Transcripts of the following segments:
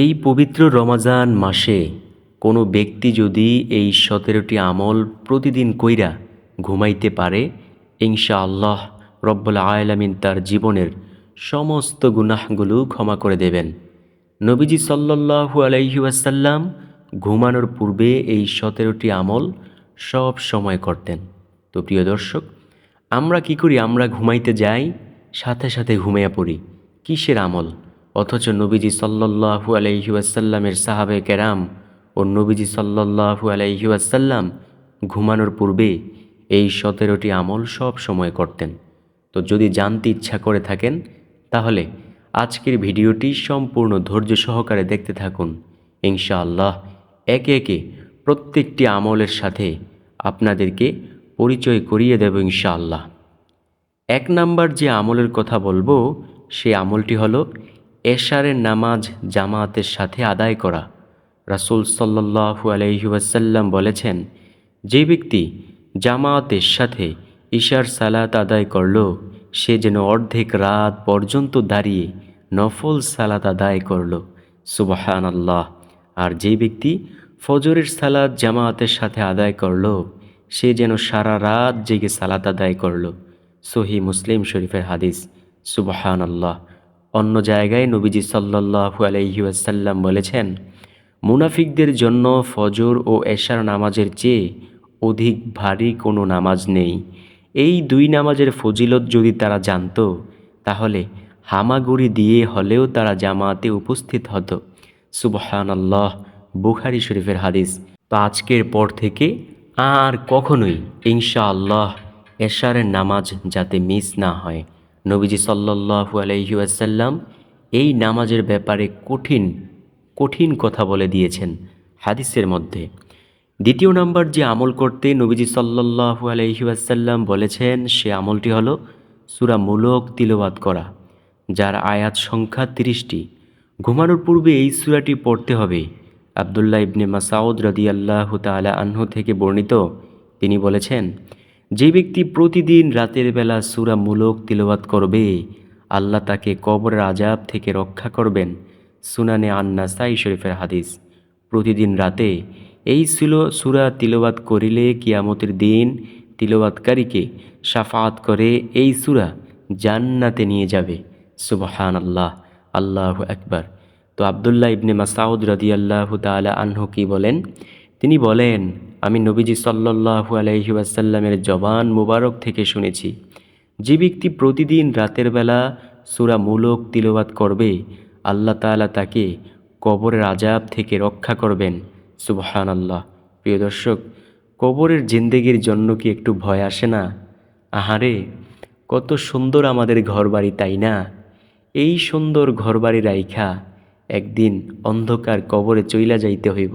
এই পবিত্র রমাজান মাসে কোনো ব্যক্তি যদি এই সতেরোটি আমল প্রতিদিন কইরা ঘুমাইতে পারে ইনশা আল্লাহ রব্বুল আয়লামিন তার জীবনের সমস্ত গুনাহগুলো ক্ষমা করে দেবেন। নবীজি সাল্লাল্লাহু আলাইহি ওয়াসাল্লাম ঘুমানোর পূর্বে এই সতেরোটি আমল সব সময় করতেন। তো প্রিয় দর্শক, আমরা কি করি? আমরা ঘুমাইতে যাই, সাথে সাথে ঘুমিয়ে পড়ি। কিসের আমল? অথচ নবীজি সাল্লাল্লাহু আলাইহি ওয়াসাল্লামের সাহাবে কেরাম ও নবীজি সাল্লাল্লাহু আলাইহাসাল্লাম ঘুমানোর পূর্বে এই সতেরোটি আমল সব সময় করতেন। তো যদি জানতে ইচ্ছা করে থাকেন, তাহলে আজকের ভিডিওটি সম্পূর্ণ ধৈর্য সহকারে দেখতে থাকুন। ইনশাআল্লাহ একে একে প্রত্যেকটি আমলের সাথে আপনাদেরকে পরিচয় করিয়ে দেব ইনশাআল্লাহ। এক নাম্বার যে আমলের কথা বলব, সে আমলটি হলো এশারের নামাজ জামাতের সাথে আদায় করা। রাসুল সাল্লাল্লাহু আলাইহি ওয়াসাল্লাম বলেছেন, যে ব্যক্তি জামাতের সাথে ঈশার সালাত আদায় করল, সে যেন অর্ধেক রাত পর্যন্ত দাঁড়িয়ে নফল সালাত আদায় করল। সুবাহান আল্লাহ আর যে ব্যক্তি ফজরের সালাদ জামাতের সাথে আদায় করল, সে যেন সারা রাত জেগে সালাত আদায় করল। সহি মুসলিম শরীফের হাদিস। সুবাহান আল্লাহ অন্য জায়গায় নবীজি সাল্লাল্লাহু আলাইহি ওয়াসাল্লাম বলেছেন, মুনাফিকদের জন্য ফজর ও এশার নামাজের চেয়ে অধিক ভারী কোনো নামাজ নেই। এই দুই নামাজের ফজিলত যদি তারা জানত, তাহলে হামাগুড়ি দিয়ে হলেও তারা জামাতে উপস্থিত হতো। সুবহান আল্লাহ বুখারি শরীফের হাদিস। তো আজকের পর থেকে আর কখনোই ইনশা আল্লাহ এশারের নামাজ যাতে মিস না হয়। নবীজি সাল্লাল্লাহু আলাইহি ওয়াসাল্লাম এই নামাজের ব্যাপারে কঠিন কঠিন কথা বলে দিয়েছেন হাদিসের মধ্যে। দ্বিতীয় নাম্বার যে আমল করতে নবীজি সাল্লাল্লাহু আলাইহি ওয়াসাল্লাম বলেছেন, সে আমলটি হল সূরা মুলক তিলওয়াত করা, যার আয়াত সংখ্যা তিরিশটি। ঘুমানোর পূর্বে এই সূরাটি পড়তে হবে। আবদুল্লাহ ইবনে মাসাউদ রাদিয়াল্লাহু তাআলা আনহু থেকে বর্ণিত, তিনি বলেছেন যে ব্যক্তি প্রতিদিন রাতের বেলা সূরা মুলক তিলওয়াত করবে, আল্লাহ তাকে কবরের আজাব থেকে রক্ষা করবেন, সুনানে আন্না সাই শরীফের হাদিস। প্রতিদিন রাতে এই ছিল সুরা তিলবাত করিলে কিয়ামতের দিন তিলবাতকারীকে সাফাত করে এই সুরা জান্নাতে নিয়ে যাবে। সুবহান আল্লাহ আল্লাহ একবার তো আবদুল্লাহ ইবনে মাসাউদ রদি আল্লাহ তালা আনহু কি বলেন? তিনি বলেন আমি নবীজি আলাইহি ওয়াসাল্লামের জবান মুবারক থেকে শুনেছি, যে ব্যক্তি প্রতিদিন রাতের বেলা সুরা মূলক তিলবাত করবে, আল্লাহ তাআলা তাকে কবরের আজাব থেকে রক্ষা করবেন। সুবহান আল্লাহ প্রিয় দর্শক, কবরের জিন্দেগির জন্য কি একটু ভয় আসে না? আহারে, কত সুন্দর আমাদের ঘরবাড়ি, তাই না? এই সুন্দর ঘরবাড়ি রাইখা একদিন অন্ধকার কবরে চইলা যাইতে হইব।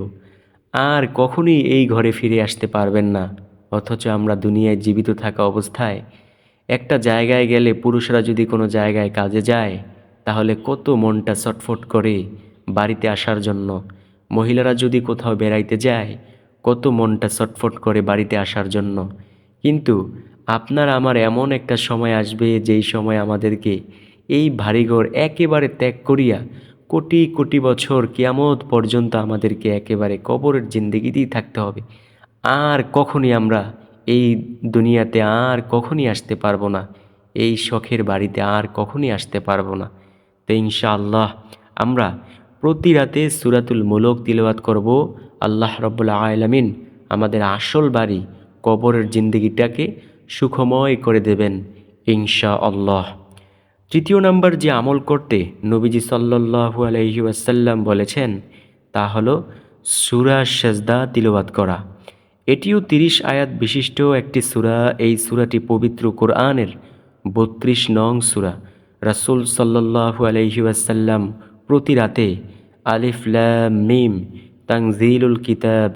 আর কখনই এই ঘরে ফিরে আসতে পারবেন না। অথচ আমরা দুনিয়ায় জীবিত থাকা অবস্থায় একটা জায়গায় গেলে পুরুষরা যদি কোনো জায়গায় কাজে যায়, তাহলে কত মনটা ছটফট করে বাড়িতে আসার জন্য। মহিলারা যদি কোথাও বেড়াইতে যায়, কত মনটা ছটফট করে বাড়িতে আসার জন্য। কিন্তু আপনার আমার এমন একটা সময় আসবে, যেই সময় আমাদেরকে এই ভারীঘর একেবারে ত্যাগ করিয়া কোটি কোটি বছর কিয়ামত পর্যন্ত আমাদেরকে একেবারে কবরের জিন্দগিতেই থাকতে হবে। আর কখনই আমরা এই দুনিয়াতে আর কখনই আসতে পারব না। এই শখের বাড়িতে আর কখনই আসতে পারব না। তো ইনশাআল্লাহ আমরা প্রতি রাতে সুরাতুল মুলক তিলবাত করব। আল্লাহ রব্বুল্লা আলমিন আমাদের আসল বাড়ি কবরের জিন্দগিটাকে সুখময় করে দেবেন ইনশা আল্লাহ তৃতীয় নাম্বার যে আমল করতে নবীজি সাল্লাহু আলহি ওয়াসাল্লাম বলেছেন, তা হল সুরা সেজদা তিলবাত করা। এটিও তিরিশ আয়াত বিশিষ্ট একটি সুরা, এই সুরাটি পবিত্র কোরআনের বত্রিশ নং সুরা। রাসুল সাল্লাহু আলহি ওয়াসাল্লাম প্রতি রাতে আলিফ ল্যাম মিম তাংজিলুল কিতাব,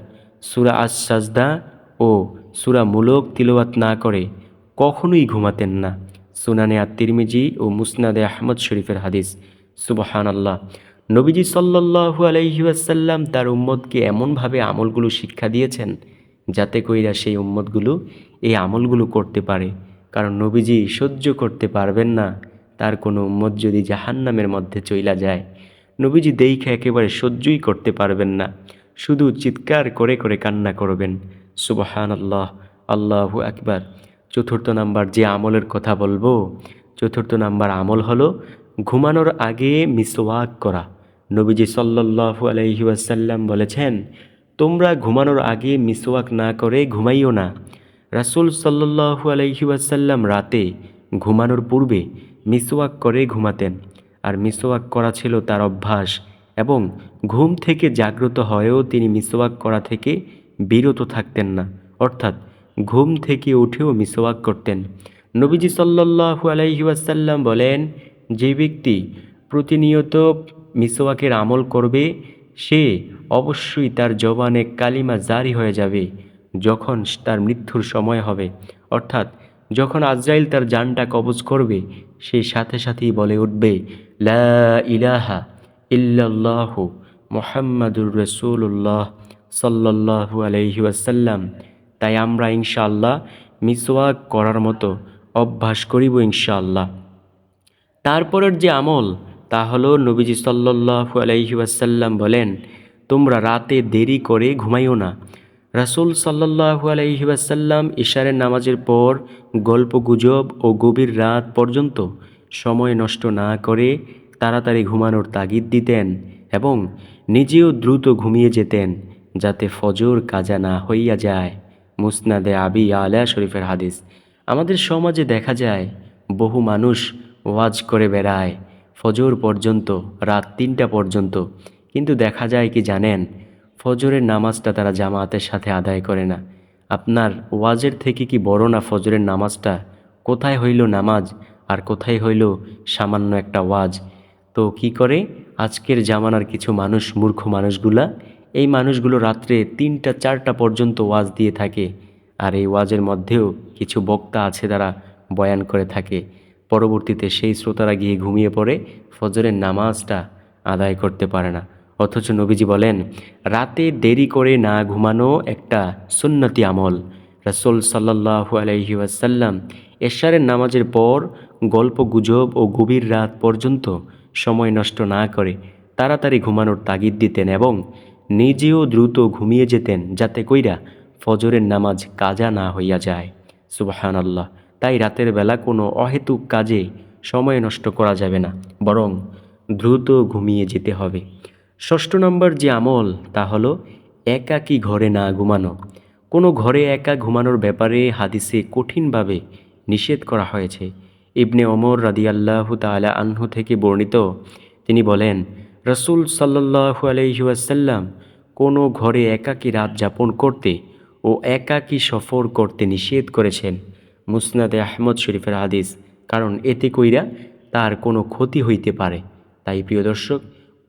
সুরা আস সাজদা ও সুরা মুলক তিলওয়াত না করে কখনোই ঘুমাতেন না। সুনানে আত্মিরমিজি ও মুসনাদে আহমদ শরীফের হাদিস। সুবহান আল্লাহ নবীজি সাল্লাহু আলাইহাসাল্লাম তার উম্মদকে এমনভাবে আমলগুলো শিক্ষা দিয়েছেন যাতে কইরা সেই উম্মতগুলো এই আমলগুলো করতে পারে। কারণ নবীজি সহ্য করতে পারবেন না, তার কোনো উম্মত যদি জাহান্নামের মধ্যে চইলা যায়। নবীজি দেখে একেবারে সহ্যই করতে পারবেন না, শুধু চিৎকার করে করে কান্না করবেন। সুবহান আল্লাহ আল্লাহু আকবার। চতুর্থ নাম্বার যে আমলের কথা বলব, চতুর্থ নাম্বার আমল হলো ঘুমানোর আগে মিসওয়াক করা। নবীজি সাল্লাল্লাহু আলাইহি ওয়াসাল্লাম বলেছেন, তোমরা ঘুমানোর আগে মিসওয়াক না করে ঘুমাইও না। রাসূল সাল্লাল্লাহু আলাইহি ওয়াসাল্লাম রাতে ঘুমানোর পূর্বে মিসওয়াক করে ঘুমাতেন। আর মিসওয়াক করা ছিল তার অভ্যাস এবং ঘুম থেকে জাগ্রত হয়েও তিনি মিসওয়াক করা থেকে বিরত থাকতেন না। অর্থাৎ ঘুম থেকে উঠেও মিসওয়াক করতেন। নবীজি সাল্লাল্লাহু আলাইহি ওয়াসাল্লাম বলেন, যে ব্যক্তি প্রতিনিয়ত মিসওয়াকের আমল করবে, সে অবশ্যই তার জবানে কালিমা জারি হয়ে যাবে যখন তার মৃত্যুর সময় হবে। অর্থাৎ, যখন আজরাইল তার জানটা কবজ করবে, সে সাথে সাথেই বলে উঠবে, লা ইলাহা মোহাম্মদুর রসুল্লাহ সাল্লাল্লাহু আলাইহি ওয়াসাল্লাম। তাই আমরা ইনশাআল্লাহ মিসওয়াক করার মতো অভ্যাস করিব ইনশাআল্লাহ। তারপরের যে আমল, তা হলো নবীজি সাল্লাল্লাহু আলাইহি ওয়াসাল্লাম বলেন, তোমরা রাতে দেরি করে ঘুমাইও না। রাসূল সাল্লাল্লাহু আলাইহি ওয়াসাল্লাম ইশারের নামাজের পর গল্প গুজব ও গভীর রাত পর্যন্ত সময় নষ্ট না করে তাড়াতাড়ি ঘুমানোর তাগিদ দিতেন এবং নিজেও দ্রুত ঘুমিয়ে যেতেন যাতে ফজর কাজা না হইয়া যায়। মুসনাদে আবি আলা শরীফের হাদিস। আমাদের সমাজে দেখা যায়, বহু মানুষ ওয়াজ করে বেড়ায়, ফজর পর্যন্ত, রাত তিনটা পর্যন্ত। কিন্তু দেখা যায় কি জানেন, ফজরের নামাজটা তারা জামাতের সাথে আদায় করে না। আপনার ওয়াজের থেকে কি বড় না ফজরের নামাজটা? কোথায় হইল নামাজ? আর কোথায় হইল সামান্য একটা ওয়াজ? তো কি করে? আজকের জামানার কিছু মানুষ, মূর্খ মানুষগুলা এই মানুষগুলো রাত্রে তিনটা, চারটা পর্যন্ত ওয়াজ দিয়ে থাকে। আর এই ওয়াজের মধ্যেও কিছু বক্তা আছে তারা বয়ান করে থাকে। পরবর্তীতে সেই শ্রোতারা গিয়ে ঘুমিয়ে পড়ে, ফজরের নামাজটা আদায় করতে পারে না। অথচ নবীজি বলেন, রাতে দেরি করে না ঘুমানো একটা সুন্নতি আমল। রাসূল সাল্লাল্লাহু আলাইহি ওয়াসাল্লাম এশারের নামাজের পর গল্প গুজব ও গভীর রাত পর্যন্ত সময় নষ্ট না করে তাড়াতাড়ি ঘুমানোর তাগিদ দিতেন এবং নিজেও দ্রুত ঘুমিয়ে যেতেন যাতে কইরা ফজরের নামাজ কাজা না হইয়া যায়। সুবাহান আল্লাহ তাই রাতের বেলা কোনো অহেতুক কাজে সময় নষ্ট করা যাবে না, বরং দ্রুত ঘুমিয়ে যেতে হবে। ষষ্ঠ নম্বর যে আমল, তা হলো একাকী ঘরে না ঘুমানো। কোনো ঘরে একা ঘুমানোর ব্যাপারে হাদিসে কঠিনভাবে নিষেধ করা হয়েছে। ইবনে ওমর রাদিয়াল্লাহু তাআলা আনহু থেকে বর্ণিত, তিনি বলেন রসুল সাল্লাল্লাহু আলাইহি ওয়াসাল্লাম কোনো ঘরে একাকী রাত যাপন করতে ও একাকী সফর করতে নিষেধ করেছেন। মুসনাদে আহমদ শরীফের হাদিস, কারণ এতে কইরা তার কোনো ক্ষতি হইতে পারে। তাই প্রিয় দর্শক,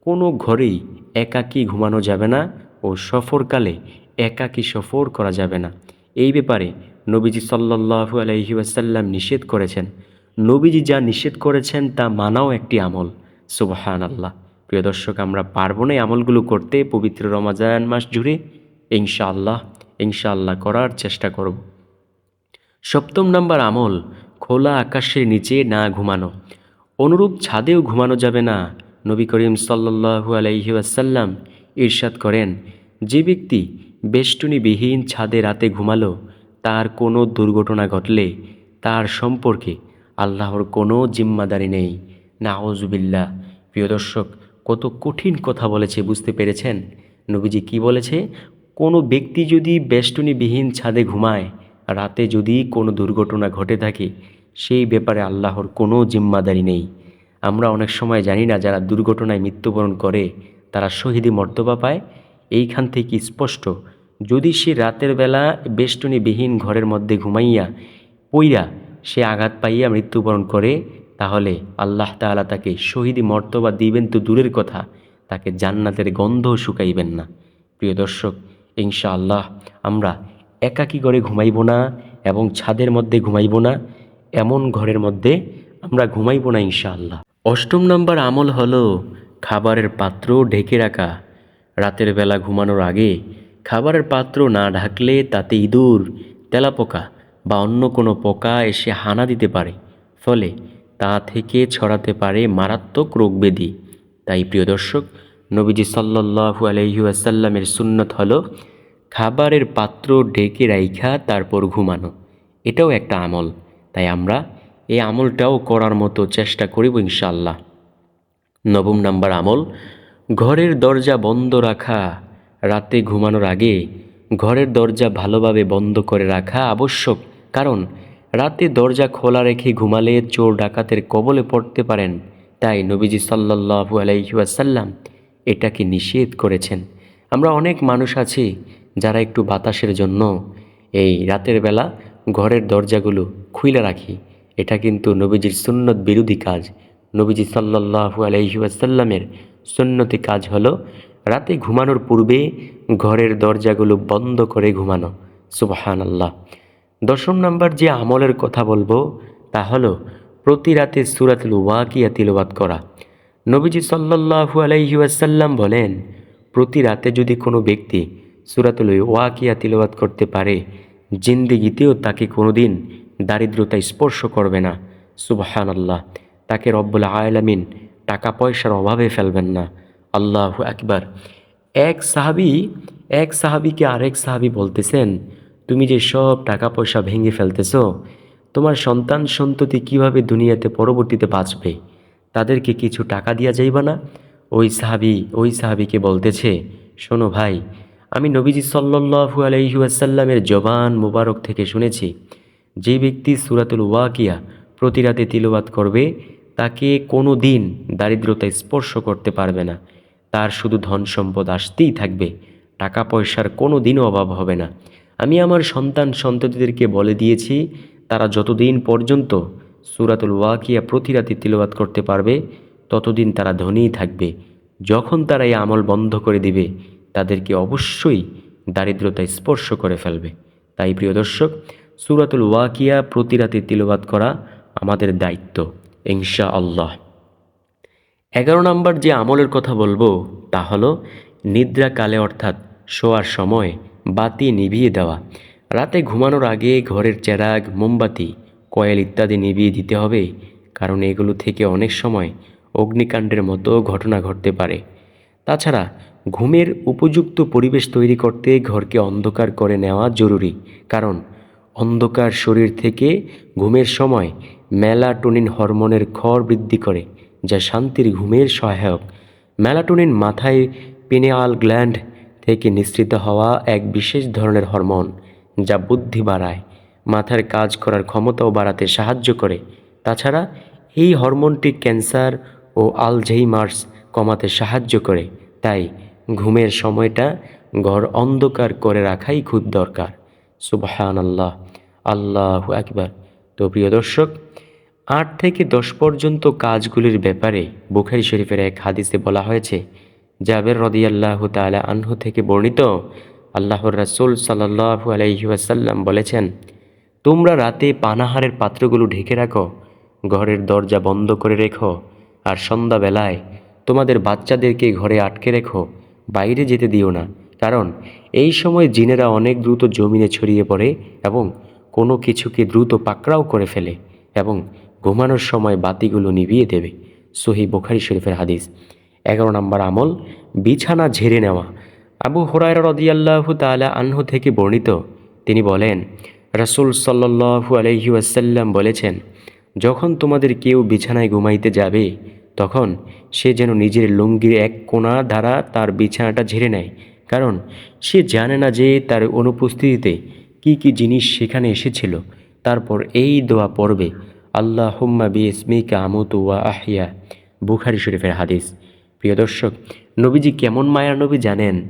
কোনো ঘরেই একাকী ঘুমানো যাবে না ও সফরকালে একাকী সফর করা যাবে না। এই ব্যাপারে নবীজি সাল্লাল্লাহু আলাইহি ওয়াসাল্লাম নিষেধ করেছেন। নবীজি যা নিষেধ করেছেন তা মানাও একটি আমল। সুবহান আল্লাহ প্রিয় দর্শক, আমরা পারব না এই আমলগুলো করতে। পবিত্র রমাজান মাস জুড়ে ইনশাআল্লাহ ইনশাআল্লাহ করার চেষ্টা করব। সপ্তম নাম্বার আমল, খোলা আকাশের নিচে না ঘুমানো। অনুরূপ ছাদেও ঘুমানো যাবে না। নবী করিম সাল্লাল্লাহু আলাইহি ওয়াসাল্লাম ইরশাদ করেন, যে ব্যক্তি বেষ্টনীবিহীন ছাদে রাতে ঘুমালো, তার কোনো দুর্ঘটনা ঘটলে তার সম্পর্কে আল্লাহর কোনো জিম্মাদারি নেই। নাওজুবিল্লাহ প্রিয় দর্শক কত কঠিন কথা বলেছে, বুঝতে পেরেছেন? নবীজি কি বলেছে? কোনো ব্যক্তি যদি বেষ্টনীবিহীন ছাদে ঘুমায়, রাতে যদি কোনো দুর্ঘটনা ঘটে থাকে, সেই ব্যাপারে আল্লাহর কোনো জিম্মাদারি নেই। আমরা অনেক সময় জানি না, যারা দুর্ঘটনায় মৃত্যুবরণ করে, তারা শহীদি মর্তবা পায়। এইখান থেকে স্পষ্ট, যদি সে রাতের বেলা বেষ্টনীবিহীন ঘরের মধ্যে ঘুমাইয়া পইরা সে আঘাত পাইয়া মৃত্যুবরণ করে তাহলে আল্লাহ তাআলা তাকে শহীদি মর্তবা দিবেন তো দূরের কথা, তাকে জান্নাতের গন্ধও শুকাইবেন না। প্রিয় দর্শক, ইনশাআল্লাহ আমরা একাকী করে ঘুমাইব না এবং ছাদের মধ্যে ঘুমাইব না, এমন ঘরের মধ্যে আমরা ঘুমাইব না ইনশাআল্লাহ। অষ্টম নম্বর আমল হলো খাবারের পাত্র ঢেকে রাখা। রাতের বেলা ঘুমানোর আগে খাবারের পাত্র না ঢাকলে তাতে ইঁদুর, তেলাপোকা বা অন্য কোনো পোকা এসে হানা দিতে পারে। ফলে তা থেকে ছড়াতে পারে মারাত্মক রোগব্যাধি তাই প্রিয় দর্শক, নবীজি সাল্লাহু আলহিউসাল্লামের সুন্নত হল খাবারের পাত্র ঢেকে রাইখা, তারপর ঘুমানো। এটাও একটা আমল। তাই আমরা এই আমলটাও করার মতো চেষ্টা করিব ইনশাল্লাহ নবম নাম্বার আমল, ঘরের দরজা বন্ধ রাখা। রাতে ঘুমানোর আগে ঘরের দরজা ভালোভাবে বন্ধ করে রাখা আবশ্যক। কারণ রাতে দরজা খোলা রেখে ঘুমালে চোর ডাকাতের কবলে পড়তে পারেন। তাই নবীজি সাল্লাহু আলাইসাল্লাম এটাকে নিষেধ করেছেন। আমরা অনেক মানুষ আছি যারা একটু বাতাসের জন্য এই রাতের বেলা ঘরের দরজাগুলো খুলে রাখি। এটা কিন্তু নবীজির সুন্নত বিরোধী কাজ। নবীজি সাল্লাহু আলহিউসাল্লামের সুন্নতি কাজ হলো রাতে ঘুমানোর পূর্বে ঘরের দরজাগুলো বন্ধ করে ঘুমানো। সুবাহান আল্লাহ দশম নাম্বার যে আমলের কথা বলব, তা হলো প্রতি রাতে সুরাতুল ওয়াকিয়া তিলবাত করা। নবীজি সাল্লাহু আলাইসাল্লাম বলেন, প্রতি রাতে যদি কোনো ব্যক্তি সুরাতুল ওয়াকিয়া তিলবাত করতে পারে, জিন্দিগিতেও তাকে কোনোদিন দারিদ্রতা স্পর্শ করবে না। সুবাহান আল্লাহ তাকে রব্বুল আয়ালামিন টাকা পয়সার অভাবে ফেলবেন না। আল্লাহ একবার এক সাহাবি, এক সাহাবিকে আরেক সাহাবি বলতেছেন তুমি যে সব টাকা পয়সা ভেঙে ফেলতেছো, তোমার সন্তান সন্ততি কীভাবে দুনিয়াতে পরবর্তীতে বাঁচবে? তাদেরকে কিছু টাকা দিয়া যাইবা না? ওই সাহাবি, ওই সাহাবিকে বলতেছে, শোনো ভাই, আমি নবীজি সাল্লু আলহিউসাল্লামের জবান মুবারক থেকে শুনেছি, যে ব্যক্তি সুরাতুল ওয়াকিয়া প্রতি রাতে তিলবাত করবে, তাকে কোনো দিন দারিদ্রতা স্পর্শ করতে পারবে না। তার শুধু ধন সম্পদ আসতেই থাকবে টাকা পয়সার কোনো দিনও অভাব হবে না। আমি আমার সন্তান সন্ততিদেরকে বলে দিয়েছি, তারা যতদিন পর্যন্ত সুরাতুল ওয়াকিয়া প্রতি রাতে তিলবাত করতে পারবে, ততদিন তারা ধনীই থাকবে। যখন তারা এই আমল বন্ধ করে দিবে, তাদেরকে অবশ্যই দারিদ্রতা স্পর্শ করে ফেলবে। তাই প্রিয় দর্শক, সুরাতুল ওয়াকিয়া প্রতি রাতে তিলবাত করা আমাদের দায়িত্ব ইনশা আল্লাহ এগারো নম্বর যে আমলের কথা বলব, তা হলো নিদ্রাকালে অর্থাৎ শোয়ার সময় বাতি নিভিয়ে দেওয়া। রাতে ঘুমানোর আগে ঘরের চেরাগ, মোমবাতি, কয়েল ইত্যাদি নিভিয়ে দিতে হবে, কারণ এগুলো থেকে অনেক সময় অগ্নিকাণ্ডের মতো ঘটনা ঘটতে পারে। তাছাড়া ঘুমের উপযুক্ত পরিবেশ তৈরি করতে ঘরকে অন্ধকার করে নেওয়া জরুরি, কারণ অন্ধকার শরীর থেকে ঘুমের সময় মেলাটোনিন হরমোনের ক্ষর বৃদ্ধি করে, যা শান্তির ঘুমের সহায়ক। মেলাটোনিন মাথায় পিনেয়াল গ্ল্যান্ড থেকে নিঃসৃত হওয়া এক বিশেষ ধরনের হরমোন, যা বুদ্ধি বাড়ায়, মাথার কাজ করার ক্ষমতাও বাড়াতে সাহায্য করে। তাছাড়া, এই হরমোনটি ক্যান্সার ও আলঝেইমার্স কমাতে সাহায্য করে, তাই ঘুমের সময়টা ঘর অন্ধকার করে রাখাই খুব দরকার। সুবহান আল্লাহ আল্লাহ একবার তো প্রিয় দর্শক, আট থেকে দশ পর্যন্ত কাজগুলির ব্যাপারে বুখারি শরীফের এক হাদিসে বলা হয়েছে জাবের রদিয়াল্লাহ তালা আনহু থেকে বর্ণিত, আল্লাহর রাসুল সাল্লাহু আলাইসাল্লাম বলেছেন, তোমরা রাতে পানাহারের পাত্রগুলো ঢেকে রাখো, ঘরের দরজা বন্ধ করে রেখো, আর সন্ধ্যাবেলায় তোমাদের বাচ্চাদেরকে ঘরে আটকে রেখো, বাইরে যেতে দিও না, কারণ এই সময় জিনেরা অনেক দ্রুত জমিনে ছড়িয়ে পড়ে এবং কোনো কিছুকে দ্রুত পাকড়াও করে ফেলে এবং ঘুমানোর সময় বাতিগুলো নিভিয়ে দেবে। সহি বোখারি শরীফের হাদিস। এগারো নম্বর আমল, বিছানা ঝেড়ে নেওয়া। আবু হরাইরা রদিয়াল্লাহু তালা আনহু থেকে বর্ণিত, তিনি বলেন, রাসুল সাল্লাহু আলহি আসাল্লাম বলেছেন, যখন তোমাদের কেউ বিছানায় ঘুমাইতে যাবে, তখন সে যেন নিজের লুঙ্গির এক কোণা দ্বারা তার বিছানাটা ঝেড়ে নেয়। কারণ সে জানে না যে তার অনুপস্থিতিতে কি কি জিনিস সেখানে এসেছিল। তারপর এই দোয়া পড়বে আল্লাহ হুম্মা বি ইসমিকা আমতু ওয়া আহিয়া বুখারি শরীফের হাদিস। প্রিয় দর্শক, নবীজি কেমন মায়ার নবী জানেন?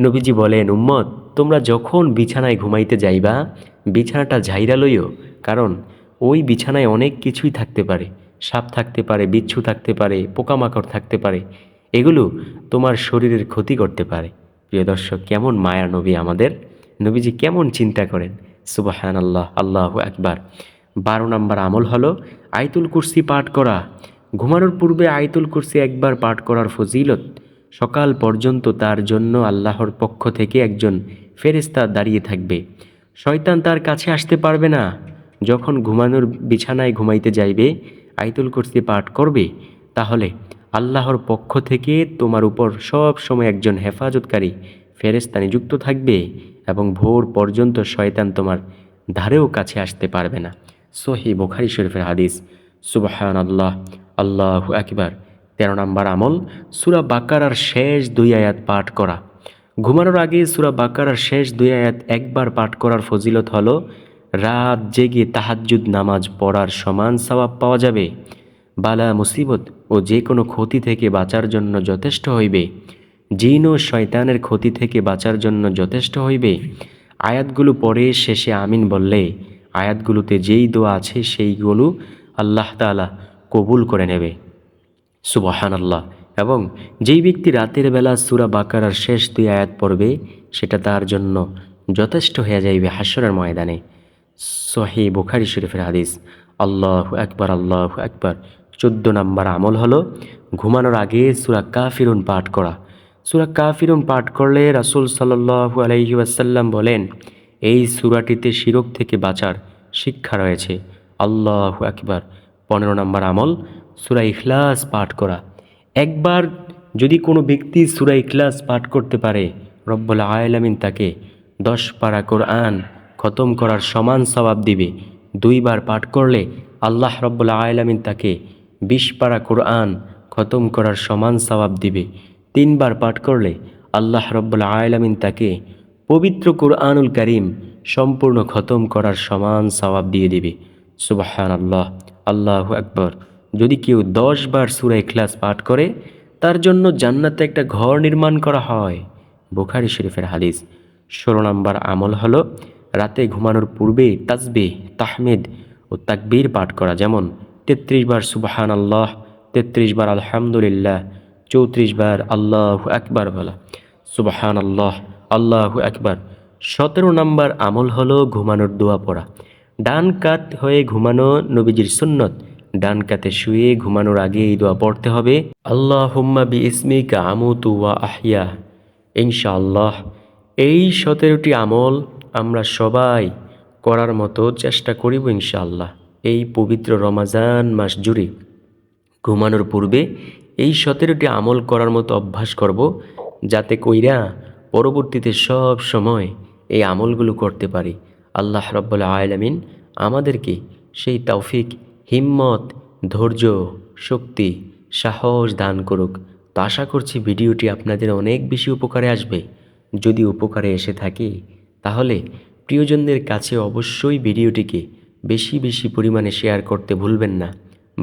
নবীজি বলেন, উম্মত, তোমরা যখন বিছানায় ঘুমাইতে যাইবা, বিছানাটা ঝাইরা লইও, কারণ ওই বিছানায় অনেক কিছুই থাকতে পারে। সাপ থাকতে পারে, বিচ্ছু থাকতে পারে, পোকামাকড় থাকতে পারে। এগুলো তোমার শরীরের ক্ষতি করতে পারে। প্রিয় দর্শক, কেমন মায়ার নবী আমাদের? নবীজি কেমন চিন্তা করেন? সুবাহান আল্লাহ আল্লাহ একবার বারো নম্বর আমল হলো আইতুল কুরসি পাঠ করা। ঘুমানোর পূর্বে আইতুল কুরসি একবার পাঠ করার ফজিলত, সকাল পর্যন্ত তার জন্য আল্লাহর পক্ষ থেকে একজন ফেরেস্তা দাঁড়িয়ে থাকবে। শয়তান তার কাছে আসতে পারবে না। যখন ঘুমানোর বিছানায় ঘুমাইতে যাইবে আইতুল কুরসি পাঠ করবে, তাহলে আল্লাহর পক্ষ থেকে তোমার উপর সব সময় একজন হেফাজতকারী ফেরেস্তা নিযুক্ত থাকবে এবং ভোর পর্যন্ত শয়তান তোমার ধারেও কাছে আসতে পারবে না। সহি বোখারি শরীফের হাদিস সুবাহান আল্লাহ আল্লাহ একবার তেরো নম্বর আমল, সুরা বাকারার শেষ দুই আয়াত পাঠ করা। ঘুমানোর আগে সুরা বাকারার শেষ দুই আয়াত একবার পাঠ করার ফজিলত হলো, রাত জেগে তাহাজ্জুদ নামাজ পড়ার সমান সওয়াব পাওয়া যাবে। বালা, মুসিবত ও যে কোনো ক্ষতি থেকে বাঁচার জন্য যথেষ্ট হইবে। জিন ও শয়তানের ক্ষতি থেকে বাঁচার জন্য যথেষ্ট হইবে। আয়াতগুলো পরে শেষে আমিন বললে, আয়াতগুলোতে যেই দোয়া আছে সেইগুলো আল্লাহ তাআলা কবুল করে নেবে। সুবহান আল্লাহ এবং যেই ব্যক্তি রাতের বেলা সুরা বাকারার শেষ দুই আয়াত পড়বে, সেটা তার জন্য যথেষ্ট হয়ে যাইবে হাসরের ময়দানে। সহি বুখারি শরীফের হাদিস, আল্লাহ একবার আল্লাহ একবার চোদ্দ নম্বর আমল হলো ঘুমানোর আগে সুরা কাফিরুন পাঠ করা। সুরা কাফিরুন পাঠ করলে রাসূল আলাইহি ওয়াসাল্লাম বলেন, এই সুরাটিতে শিরক থেকে বাঁচার শিক্ষা রয়েছে। আল্লাহ একবার পনেরো নম্বর আমল, সুরা ইখলাস পাঠ করা। একবার যদি কোনো ব্যক্তি সুরা ইখলাস পাঠ করতে পারে, রব্বুল আয়ালামিন তাকে দশ পারা কোরআন খতম করার সমান সবাব দিবে। দুইবার পাঠ করলে আল্লাহ রব্বুল আয়ালামিন তাকে বিশ পারা কোরআন খতম করার সমান সবাব দিবে। তিনবার পাঠ করলে আল্লাহ রব্বুল আয়ালামিন তাকে পবিত্র কোরআনুল করিম সম্পূর্ণ খতম করার সমান সওয়াব দিয়ে দিবে। সুবাহান আল্লাহ আল্লাহ আকবর। যদি কেউ দশ বার সুরা ইখলাস পাঠ করে, তার জন্য জান্নাতে একটা ঘর নির্মাণ করা হয়। বুখারি শরীফের হাদিস। ষোলো নম্বর আমল হল রাতে ঘুমানোর পূর্বে তাজবে তাহমেদ ও তাকবীর পাঠ করা। যেমন, তেত্রিশ বার সুবাহান আল্লাহ তেত্রিশ বার আলহামদুলিল্লাহ, চৌত্রিশ বার আল্লাহ আকবার বলা। সুবাহান আল্লাহ আল্লাহ একবার সতেরো নম্বর আমল হলো ঘুমানোর দোয়া পড়া। ডান কাত হয়ে ঘুমানো নবীজির সুন্নত। ডান কাতে শুয়ে ঘুমানোর আগে এই দোয়া পড়তে হবে আল্লাহ হুম্মা বি ইসমিকা আমুতু ওয়া আহিয়া ইনশাআল্লাহ, এই সতেরোটি আমল আমরা সবাই করার মতো চেষ্টা করিব ইনশাআল্লাহ, এই পবিত্র রমাজান মাস জুড়ে। ঘুমানোর পূর্বে এই সতেরোটি আমল করার মতো অভ্যাস করব, যাতে কইরা পরবর্তীতে সব সময় এই আমলগুলো করতে পারি। আল্লাহ রব্বুল আয়ালামিন আমাদেরকে সেই তৌফিক, হিম্মত, ধৈর্য, শক্তি, সাহস দান করুক। তো আশা করছি ভিডিওটি আপনাদের অনেক বেশি উপকারে আসবে। যদি উপকারে এসে থাকে, তাহলে প্রিয়জনদের কাছে অবশ্যই ভিডিওটিকে বেশি বেশি পরিমাণে শেয়ার করতে ভুলবেন না।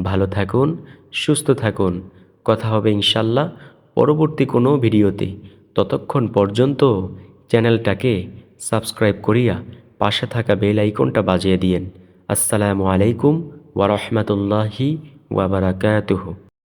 ভালো থাকুন, সুস্থ থাকুন। কথা হবে ইনশাল্লাহ পরবর্তী কোনো ভিডিওতে। ততক্ষণ পর্যন্ত চ্যানেলটাকে সাবস্ক্রাইব করিয়া পাশে থাকা বেল আইকনটা বাজিয়ে দিয়েন। আসসালামু আলাইকুম ওয়া রাহমাতুল্লাহি ওয়া বারাকাতুহু।